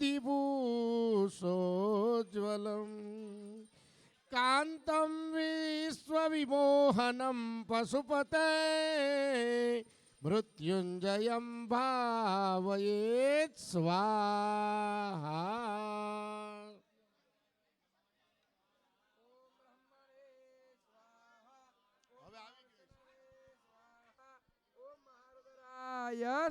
दिपूषोज्ज्वलम् कान्तं विश्वविमोहनं पशुपते। मृत्युञ्जयं भावयेत् स्वाहा। આય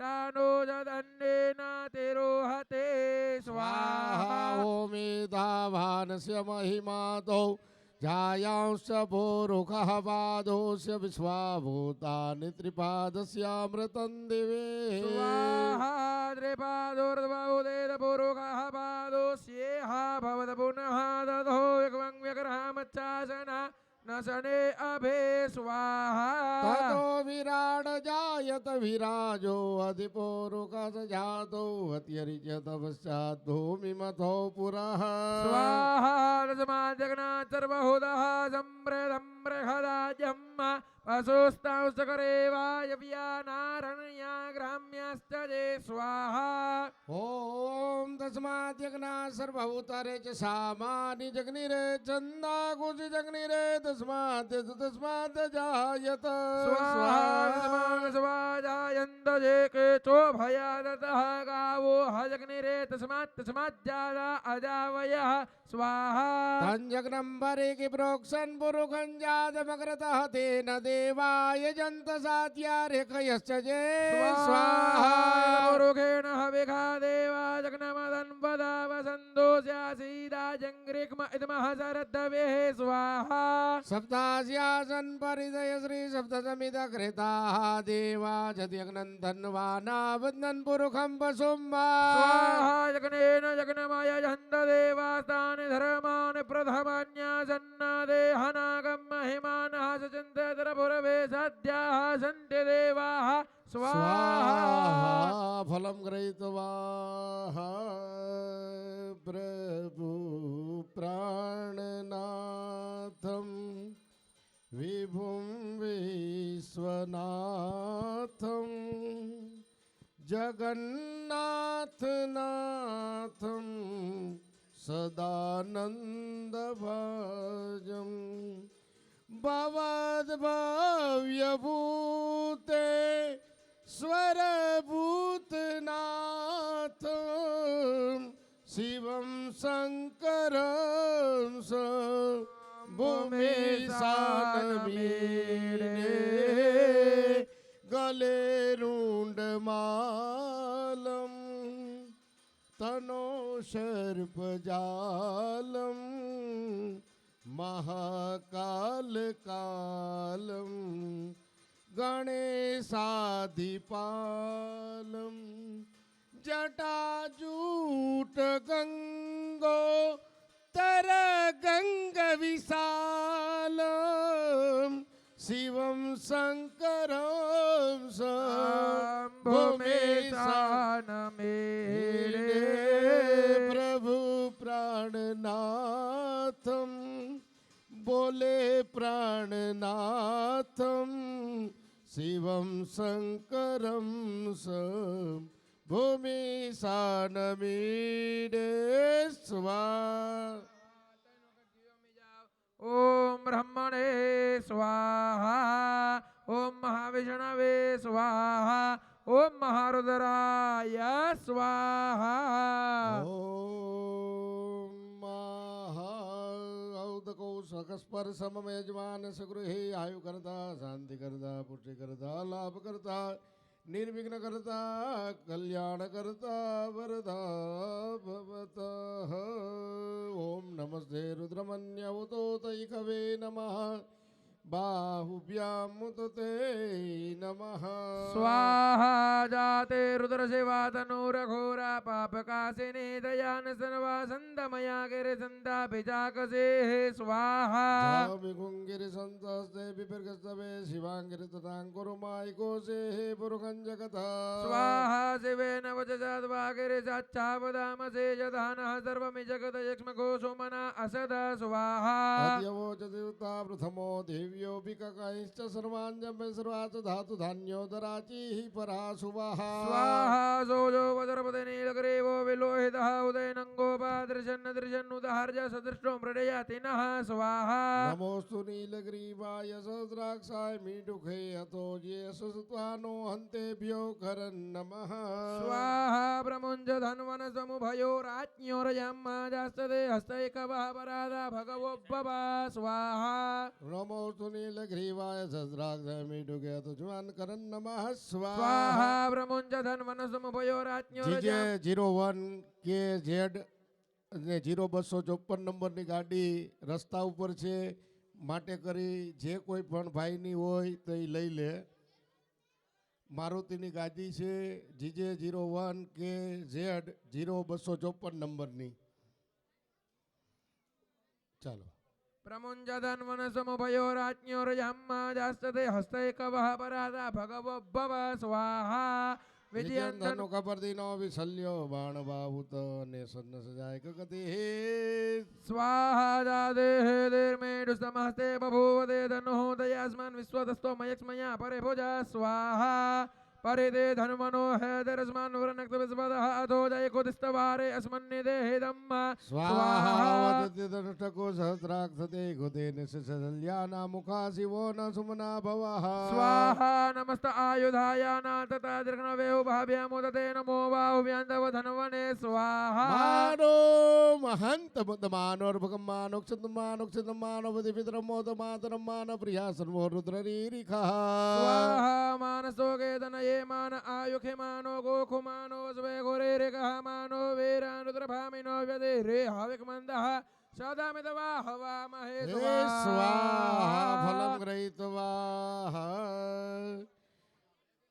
नो जदन्नेना तिरोहते स्वाहा। ओमेधावानस्य महिमादौ झायांश्च भोरुखः पादोस्य विश्वाभूतानि त्रिपादस्यामृतं दिवे। स्वाहा त्रिपादोर्ध्वदेतपुरुखः पादोस्येहा भवद पुनः दधो यग्रहामच्चासना व्यग्रहमच्चासन न शने अभे स्वाहा। ततो विराड जायत विराजो अधिपोरुकस जातो अत्यरिच्यत पश्चात् भूमिमथो पुरः। स्वाहा रसमाजगना सर्वहुदः सम्प्रदं बृहदाजम् पशुस्तांसकरे वायव्यानारण्या ग्राम्यश्च जे स्वाहा। ॐ तस्मात् यज्ञा सर्वभूतारे च सामानि जग्निरे छन्दाकुश जग्निरे तस्मात् तस्मात् जायत। स्वाहा स्वाजायन्त जे केचो भयादतः गावो हजग्निरे तस्मात् तस्मात् जादा अजावयः स्वाहा। तञ्जग्नम्बरे कि प्रोक्षन् पुरुखञ्जातमग्रतः तेन देवाय जन्त सात्यारेखयश्च जे। स्वाहा हविखा देवा जग्नमदन् पदा वसन्तोऽस्यासीदा जङ्ग्रिक्म इदमः शरद्धवेः स्वाहा। सप्तास्यासन् परिदय श्री सप्तसमित कृताः देवा जत्यग्नन् धन्वाना वन्दन् पुरुखं वसुम्बा। स्वाहा जग्नेन जग्नमय जन्त देवास्तानि धर्मान् प्रथमान्यासन्न देहनागं महिमानः सचिन्त्यतरपुरवे सद्याः सन्ति देवाः स्वाहा स्वाहा फलं गृहीत्वा प्रभु प्राणनाथं विभुं विश्वनाथं जगन्नाथनाथं सदानन्दभाजम् भवद्भव्यभूते શંકર ભૂમિ સાનવીરે ગલે રૂંડ માલમ તનો સર્પ જાલમ મહાકાલ કાલમ ગણેશાધિપાલમ महाकालकालं गणेशाधिपालं जटाजूटगङ्गो तरगङ्गविशालं शिवं शङ्करं स भूमेशानमेरे प्रभु प्राणनाथं बोले प्राणनाथं शिवं शङ्करं स भूमिशानमीडे स्वा ॐ ब्रह्मणे स्वाहा ॐ महाविष्णवे स्वाहा ॐ महारुद्राय स्वाहा। ॐ महाऔदकौ सकस्पर समम यजमान सगृहे आयु करता शांति करता पुष्टि करता लाभ करता। निर्विघ्न करता कल्याण करता वरदा भवतः। ओम नमस्ते रुद्रमण्यवतोत कवे नमः। बाहुभ्यां मुदते नमः स्वाहा जाते रुद्रशिवा तनूरघोरा पापकाशिनी दयान सर्वा सन्दमया गिरिसन्तापिजाकसे स्वाहा। गिरिसन्तस्ते विपर्गस्तवे शिवाङ्गिरितताङ्कुरुमायिकोशे पुरुखं जगतः स्वाहा शिवेन वचसाद्वा गिरिसाच्छावदामसे यधानः सर्वमि जगत यक्ष्मको सुमना असद स्वाहा। प्रथमो देव्योऽपि ककैश्च सर्वाञ्जम्य सर्वाच धातुधान्योदराचिः परा सुवाः स्वाहा सोजो वदरपदे नीलग्रीवो विलोहितः उदयनङ्गोपादृशन्न दृशन्नुदहर्ज सदृष्टो मृडयति नः स्वाहा। नमोऽस्तु नीलग्रीवाय सहस्राक्षाय मीडुखे अतो ये सुसुत्वानो हन्तेभ्यो करन् नमः। स्वाहा प्रमुञ्च धन्वन समुभयो राज्ञोरयम्माजास्तदे हस्तैकवः परादा भगवो भव स्वाहा। नमोऽस्तु જીરો વન કે ઝેડ ને જીરો નંબરની ગાડી રસ્તા ઉપર છે માટે કરી જે કોઈ પણ ભાઈની હોય તો એ લઈ લે. મારુતિની ગાડી છે GJ zero one K Z zero બસો ચોપન નંબરની. ચાલો. प्रमुञ्जदन्वनसमुभयोराज्ञोर्यम्माजास्तते हस्तैकवहपराधा भगवोभव स्वाहा विजयं धनुकपर्दिनो विशल्यो बाणबाहुत नेसन्न सजाय कगतिः स्वाहा दादेः दीर्मेडुस्तमहस्ते बभूव दे विश्वदस्तो मयक्ष्मया परे भुजा स्वाहा परिदे धनुमनो हैदरस्मान् वरनक्तविस्पदः अधो जयकुदिस्तवारे अस्मन्निदे हेदम्म स्वाहा वदति दनुष्टको गुदे कुते ना मुखासी वो ना सुमना भवः। स्वाहा नमस्त आयुधाय न तथा दीर्घणवे उभाभ्यामुदते नमो बाहुभ्यान्तव धनुवने स्वाहा। मानो महन्त मुदमानोर्भुकं मानोक्षतं मानोक्षतं मानवति पितरं मानो मान प्रिया सर्वो रुद्ररीरिखः। स्वाहा मानसोगे धनय ये मान आयुखे मानो गोखु मानो स्वे घोरे रेखा मानो वीरानुद्रभामिनो व्यदे रे हविक मंदः सदामितवा हवा महेश्वा स्वाहा। फलं ग्रहीत्वा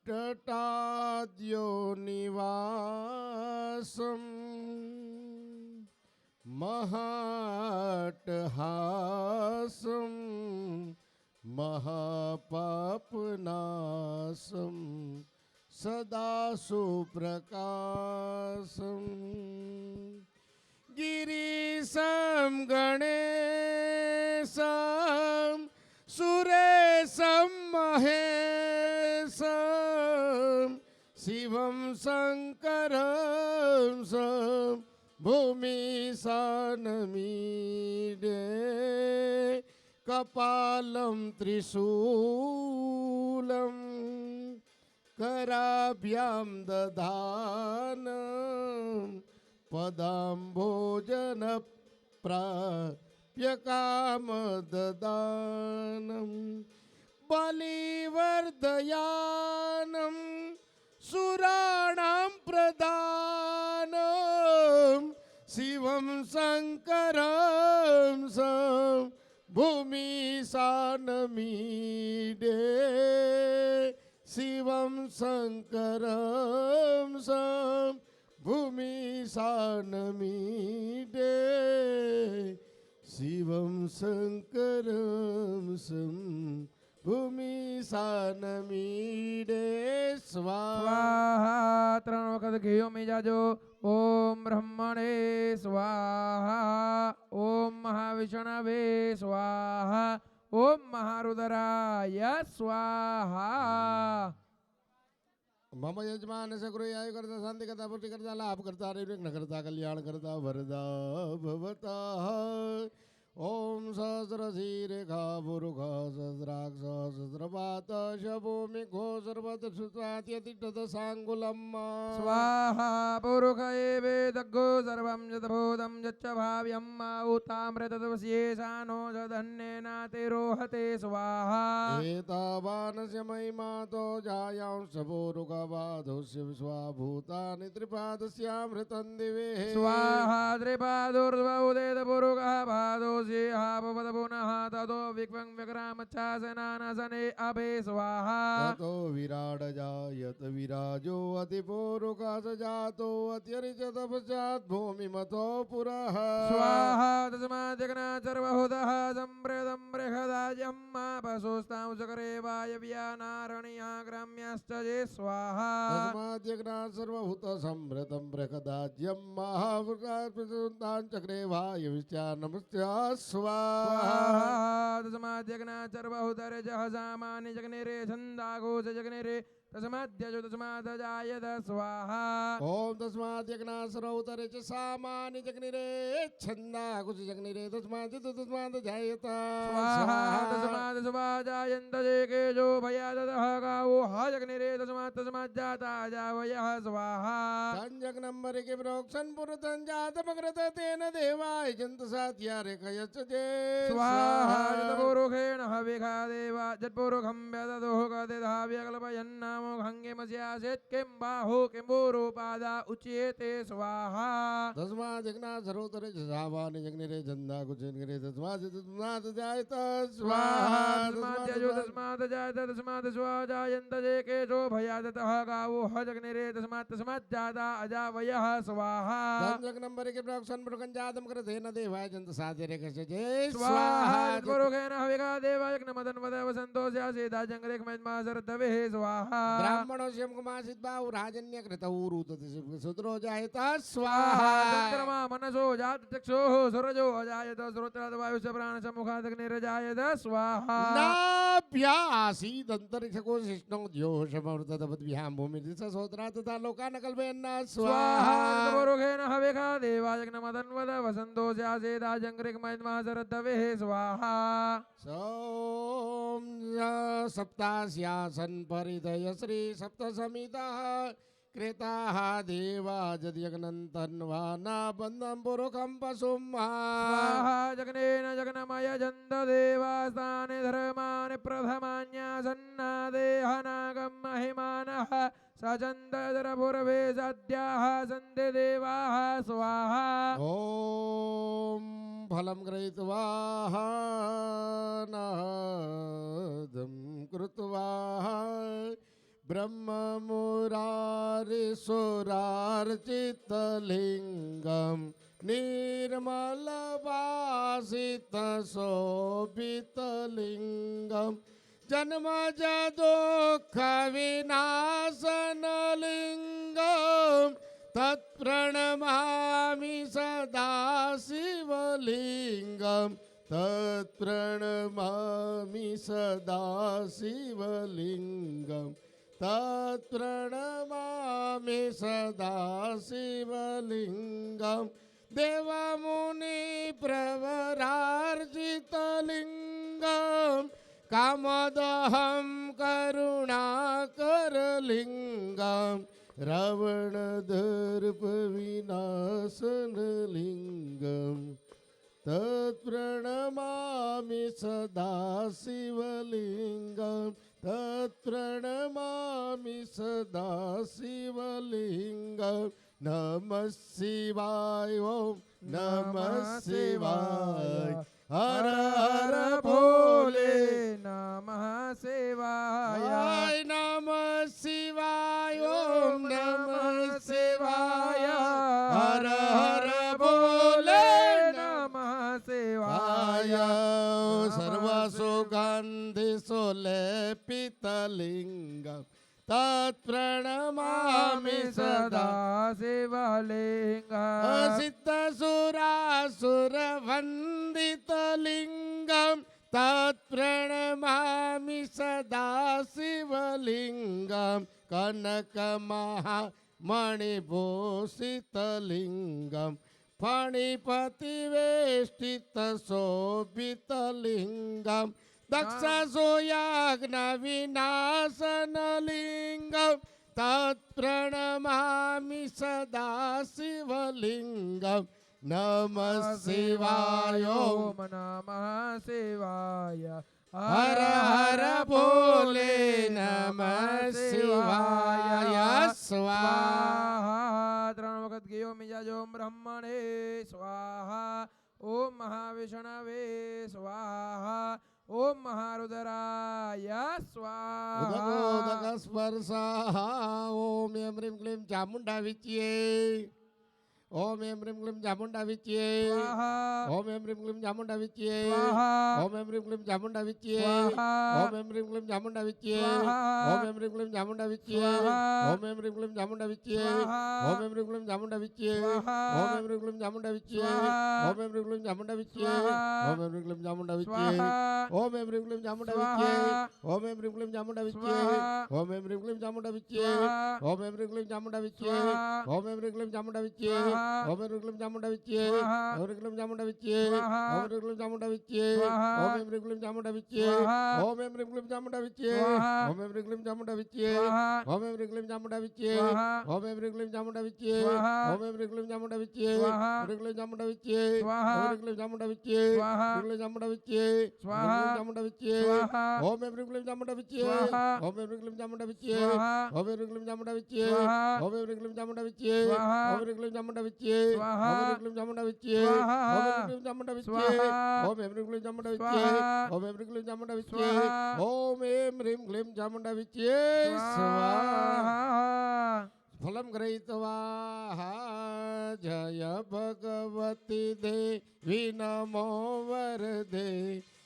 टटाद्यो निवासम् महाटहासम् महापापनाशं सदा सुप्रकाशं गिरीशं गणेशं सुरेशं महेशं शिवं शङ्करं भूमिशानमीडे कपालं त्रिशूलं कराभ्यां दधानम् पदाम्भोजन प्राप्य कामददानं बलिवर्धयानं सुराणां प्रदानं शिवं शङ्करं सं भूमिशानमीडे शिवं शङ्करं सं भूमिशानमीडे शिवं शङ्करं सं भूमिशानमीडे स्वाहा स्वाहा ત્રણ વખત ઘીઓ મીજાજો ઓમ બ્રહ્મણે સ્વાહા ઓમ મહાવિષ્ણવે સ્વાહા ઓમ મહારુદરાય સ્વાહા मम यजमान सगुरुयाय करता शांति करता पुष्टि करता लाभ करता निर्विघ्न करता कल्याण करता वरदा भवता ओम सहस्रशीरेखा पुरुखा सहस्राक्ष सहस्रपात शभूमिखो सर्वत्र श्रुत्वात्यतिष्ठत साङ्गुलम् स्वाहा पुरुष एवेदग्गो सर्वं यद्भूतं यच्च भाव्यं माहुतामृतदवस्येषानो जधन्येनातिरोहते स्वाहा। एतावानस्य महिमातो जायांश पुरुखबाधोस्य विश्वाभूतानि त्रिपादस्यामृतं दिवे। स्वाहा त्रिपादोर्ध्वौदेतपुरुषः पादोऽस्य संतोषेहापवद पुनः ततो विक्वं विक्रामच्छासनानसने अभे स्वाहा। ततो विराड जायत विराजो अतिपूरुकास जातो अत्यरिचत पश्चात् भूमिमतो पुरः। स्वाहा तस्माद्यग्ना सर्वहुतः सम्प्रेदं बृहदाजम् आपसोस्तां सकरे वायव्यानारण्या ग्राम्यश्च जे स्वाहा। तस्माद्यग्ना सर्वभूत संभृतं बृहदाज्यं महावृताञ्चक्रे वायुविश्चा नमस्त्या स्वाहा। स्वाहा। तस्माद्यग्ना सर्वहुतरजः सामान्य जग्निरे छन्दाघोष जग्निरे तस्माद्यजो तस्मादजायत स्वाहा ॐ तस्माद्यग्ना सर्वोत्तरे च सामान्य जग्निरे छन्दा कुश जग्निरे तस्मात् तस्मात् जायत स्वाहा। तस्मात् स्वाजायन्त जे भयादतः गावो हा जग्निरे तस्मात् तस्मात् जाता जावयः स्वाहा। संजग्नम्बरे के प्रोक्षन् पुरतं जातमग्रत तेन देवाय जन्त सात्या रेखयश्च जे स्वाहा। जतपूरुखेण हविखा देवा जत्पूरुखं व्यददोः गदिधा व्यकल्पयन्नामो खङ्गिमस्यासेत् किं बाहु किं पूरुपादा उच्येते स्वाहा। तस्माद्यग्ना सर्वोत्तरे च सामान्य जग्निरे छन्दा कुश जग्निरे तस्मात् तस्मात् जायत स्वाहा। स्वाहा तस्माद्यजो तस्मात् जायत तस्मात् स्वाजायन्त जे केशो भयादतः गावो ह जग्निरे तस्मात् तस्मात् जाता अजावयः स्वाहा। संजग्नम्बरे के प्रोक्षन् पुरकं जातमग्रत तेन देवाय जन्त सात्या रेखयश्च जे स्वाहा जत्पूरुखेण हविखा देवा यज्ञमदन्वद वसन्तोऽस्यासेदा जङ्गरेखमयन्मा शरदवेः स्वाहा। ब्राह्मणोऽस्यं कुमासित् बाहु राजन्य कृतौ रुदति सुद्रो जायत स्वाहा। चन्द्रमा मनसो जात चक्षुः सूरजो अजायत श्रोत्रात् वायुश्च प्राणसमुखादग्निरजायत स्वाहा। नाभ्यासीदन्तरिक्षकोशिष्णो द्योषमृतदवद्भ्यां भूमिर्दिश सोत्रा तथा लोकानकल्पयन्ना स्वाहा। पुरुखेण हविखा देवायज्ञमदन्वद वसन्तोऽस्यासेदा जङ्गरिकमयन्मा शरदवेः स्वाहा। सोम सप्तास्यासन् परिदय श्री सप्तसमितः कृताः देवा जद्यग्नन्तन्वा न बन्धं पुरुखं पशुं जग्नेन जग्नमय जन्त देवास्तानि धर्माणि प्रथमान्यासन्ना देहनागं महिमानः स चन्दरपुरवे सद्याः सन्ति देवाः स्वाहा। ॐ फलं गृहीत्वा नादं कृत्वा ब्रह्ममुरारिसुरार्चितलिङ्गं निर्मलवासितशोभितलिङ्गं जन्मजदुःखविनाशनलिङ्गं तत्प्रणमामि सदा शिवलिङ्गं तत्प्रणमामि सदा शिवलिङ्गं तत्प्रणमामि सदा शिवलिङ्गं देवमुनिप्रवरार्जितलिङ्गं कामदहं करुणाकरलिङ्गं रावणदर्पविनाशनलिङ्गं तत्प्रणमामि सदा शिवलिङ्गं तत्प्रणमामि सदा शिवलिङ्गं नमः शिवाय ॐ नमः शिवाय शिवलिङ्गं कनकमहामणिभूषितलिङ्गं फणिपतिवेष्टितशोभितलिङ्गं दक्षसोयाग्नविनाशनलिङ्गं तत्प्रणमामि सदा शिवलिङ्गं नमः शिवाय ॐ ॐ नमः शिवाय હર हर भोले नमः शिवाय। સ્વાહા ત્રણ વખત ગયો મિજાજો બ્રહ્મણે સ્વાહા ઓમ મહાવિષ્ણવે સ્વાહા ઓમ મહારુદરાય સ્વાહા સ્પર્શા ઓમ એમ રીમ ક્લીમ ચામુંડા વિચીએ ஓம் ஏம் ரீம் க்ளீம் சாமுண்டா விச்சியே ஓம் ஏம் ரீம் க்ளீம் சாமுண்டா விச்சியே ஓம் ஏம் ரீம் க்ளீம் சாமுண்டா விச்சியே ஓம் ஏம் ரீம் க்ளீம் சாமுண்டா விச்சியே ஓம் ஏம் ரீம் க்ளீம் சாமுண்டா விச்சியே ஓம் ஏம் ரீம் க்ளீம் சாமுண்டா விச்சியே ஓம் ஏம் ரீம் க்ளீம் சாமுண்டா விச்சியே ஓம் ஏம் ரீம் க்ளீம் சாமுண்டா விச்சியே ஓம் ஏம் ரீம் க்ளீம் சாமுண்டா விச்சியே ஓம் ஏம் ரீம் க்ளீம் சாமுண்டா விச்சியே ஓம் ஏம் ரீம் க்ளீம் சாமுண்டா விச்சியே ஓம் ஏம் ரீம் க்ளீம் சாமுண்டா விச்சியே ஓம் ஏம் ரீம் க்ளீம் சாமுண்டா விச்சியே ஓம் ஏம் ரீம் க்ளீம் சாமுண்டா விச்சியே ஓம் ஏம் ரீம் க்ளீம் சாமுண்டா விச்சியே ஓமருகுலும் சாமுண்ட விச்சு அவருக்குலும் சாமுண்ட விச்சு அவருக்குலும் சாமுண்ட விச்சு ஓமே மிருகுலும் சாமுண்ட விச்சு ஓமே மிருகுலும் சாமுண்ட விச்சு ஓமே மிருகுலும் சாமுண்ட விச்சு ஓமே மிருகுலும் சாமுண்ட விச்சு ஓமே மிருகுலும் சாமுண்ட விச்சு ஓமே மிருகுலும் சாமுண்ட விச்சு மிருகுலும் சாமுண்ட விச்சு அவருக்குலும் சாமுண்ட விச்சு மிருகுலும் சாமுண்ட விச்சு மிருகுலும் சாமுண்ட விச்சு ஓமே மிருகுலும் சாமுண்ட விச்சு ஓமே மிருகுலும் சாமுண்ட விச்சு ஓமே மிருகுலும் சாமுண்ட விச்சு ஓமே மிருகுலும் சாமுண்ட விச்சு ஓமே மிருகுலும் சாமுண்ட విచ్చి ఓం చాముండా విచ్చి ఓం చాముండా విచ్చి ఓం ఏం క్లీం చాముండా విచ్చి ఓం ఏం క్లీం చాముండా విచ్చి ఓం ఏం హ్రీం క్లీం చాముండా విచ్చి ఫలం గ్రహీత్వా జయ భగవతి దేవి నమో వరదే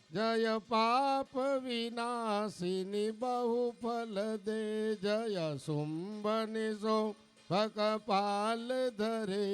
જય પાપ વિનાશિની બહુ ફલ દે જય શુંભની સો भकपाल धरे,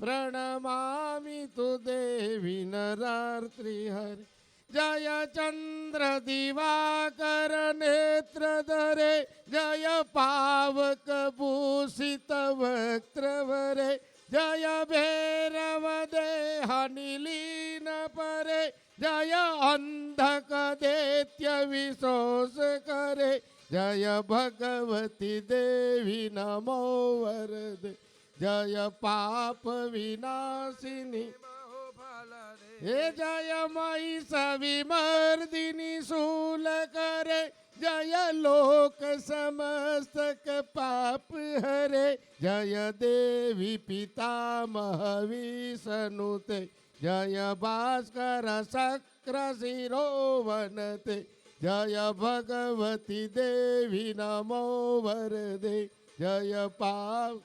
प्रणमामि तु देवी नरात्रिहरे जय चंद्र दिवाकर नेत्र धरे, जय पावक भूषित वक्त्रवरे जय भैरव देहनिलीन परे, जय अंधक दैत्य विशोष करे। जय भगवती देवी नमो वरदे। जय पाप विनाशिनी। हे जय मयि सविमर्दिनि शूल करे। जय लोक समस्तक पाप हरे। जय देवी पिता पितामह विष्णुते। जय भास्कर शक्र शिरोवनते। જય ભગવતી દેવી નમો વરદે જય પાવ.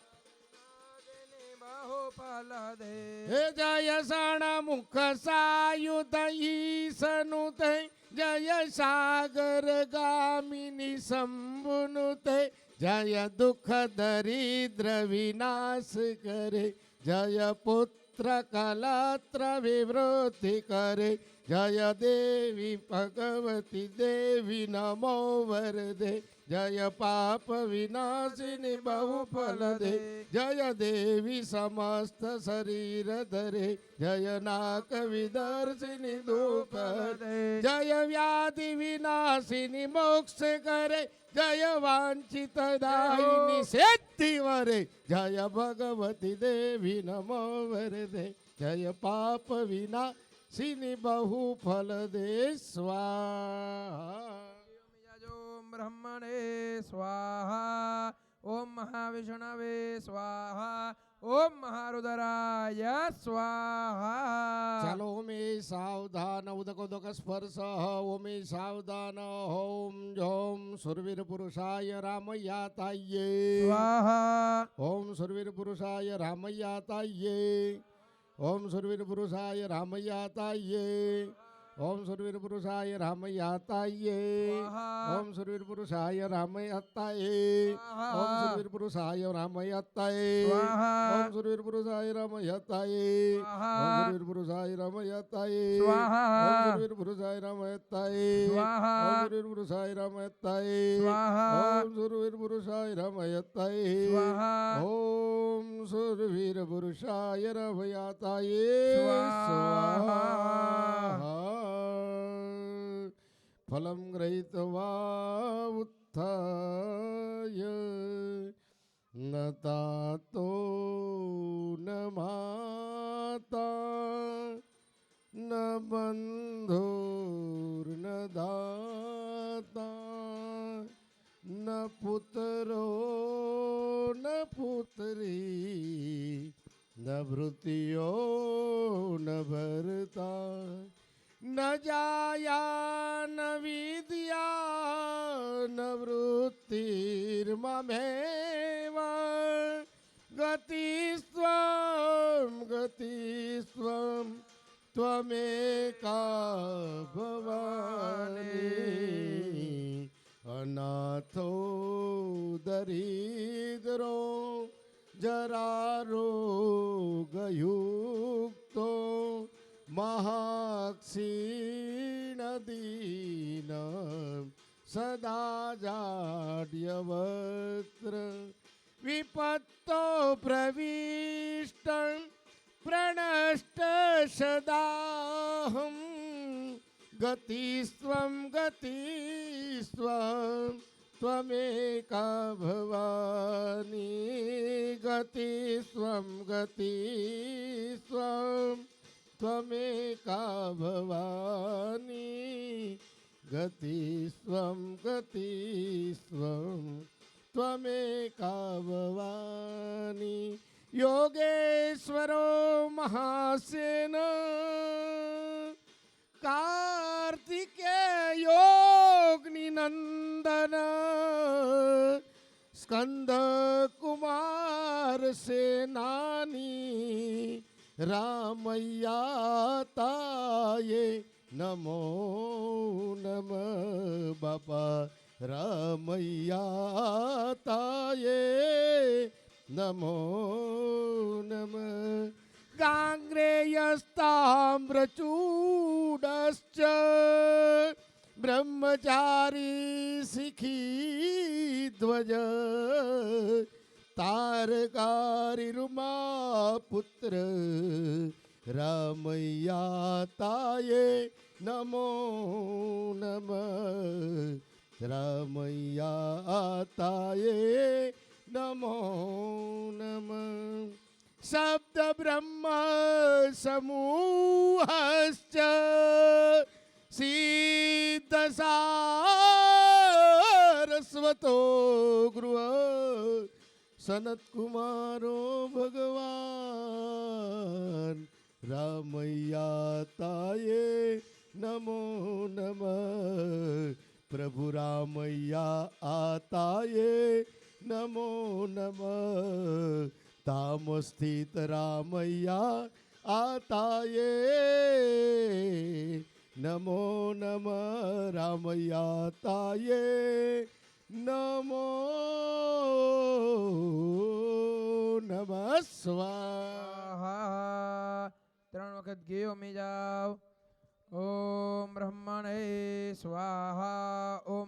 હે જય સાણા મુખ સાયુધ ઈસનુ તે જય સાગર ગામિની શંભુનુ તે જય દુઃખ દરિદ્ર વિનાશ કરે જય પુત્ર કલાત્ર વિવૃતિ કરે જય દેવી ભગવતી દેવી, નમો વરદે. જય પાપ વિનાશિની બહુ ફલ દે. જય દેવી સમસ્ત શરીર ધરે. જય નાક વિદર્શિની દુઃખ દે. જય વ્યાધિ વિનાશિની મોક્ષ કરે. જય વાંછિત દાયની સિદ્ધિ વરે. જય ભગવતી દેવી, નમો વરદે. જય પાપ વિના सिनि बहु फल दे स्वाहा। ओम ब्रह्मणे स्वाहा। ओम महाविष्णवे स्वाहा। ओम महारुदराय स्वाहा। चलो मे सावधान उदक उदक स्पर्श ओमे सावधान ओम झोम सुरवीर पुरुषाय रामयाताये स्वाहा। ओम सुरवीर पुरुषाय रामयाताये ఓం సుర్విని పురుషాయ రామయ్యాతాయే ఓం సురవీరపురుషాయ రామయ్యాతాయే ఓం సురవీరపురుషాయ రామయ్యాతాయే ఓం సురవీరపురుషాయ రామయ్యాతాయే ఓం సురవీరపురుషాయ రామయ్యాతాయే ఓం సురవీరపురుషాయ రామయ్యాతాయే ఓం సురవీరపురుషాయ రామయ్యాతాయే ఓం సురవీరపురుషాయ రామయ్యాతాయే ఓం సురవీరపురుషాయ రామయ్యాతాయే ఓం సురవీరపురుషాయ రామయ్యాతాయే స్వాహ. फलं ग्रहीत्वा उत्थाय न तातो न माता न बन्धोर्न दाता न पुत्रो न पुत्री न भृत्यो न भरता ન જાયા ન વિદ્યા ન ગતિ ગતિસ્વમ ગતિસ્વમ ત્વમેકા ભવાની. અનાથો દરિદ્રો જરારોગયુક્તો મહાક્ષીણદીન महाक्षीणदीन सदा जाड्यवत्र विपत्तो प्रविष्ट प्रणष्ट सदाहं गतिस्त्वं गतिस्त्वं त्वमेका भवानी गतिस्त्वं गतिस्त्वम् त्वमेका भवानी? गति स्वं गति स्वं। त्वमेका भवानी? योगेश्वरो महासेन। कार्तिकेयोऽग्निनन्दन स्कन्दकुमारसेनानी रामैया ताये नमो नम बाबा। रामैया ताये नमो नम। गांग्रेयस्ताम्रचूडश्च ब्रह्मचारी सिखी ध्वज। તારકારિરુમા પુત્ર રામૈયા તાયે નમો નમ. રામૈયા તાયે નમો નમ. શબ્દ બ્રહ્મ સમૂહશ્ચ સિદ્ધ સારસ્વતો ગૃહ સનત્કુમારો ભગવાન રામૈયા તાયે નમો નમ પ્રભુ રામૈયા આતાયે નમો નમ તામ સ્થિત રામૈયા આતાયે નમો નમ રામૈયા તાયે નમો નમ સ્વા સ્વાહા ત્રણ વખત ગયો મી જાઓ ઓમ બ્રહ્મણે સ્વાહા ઓમ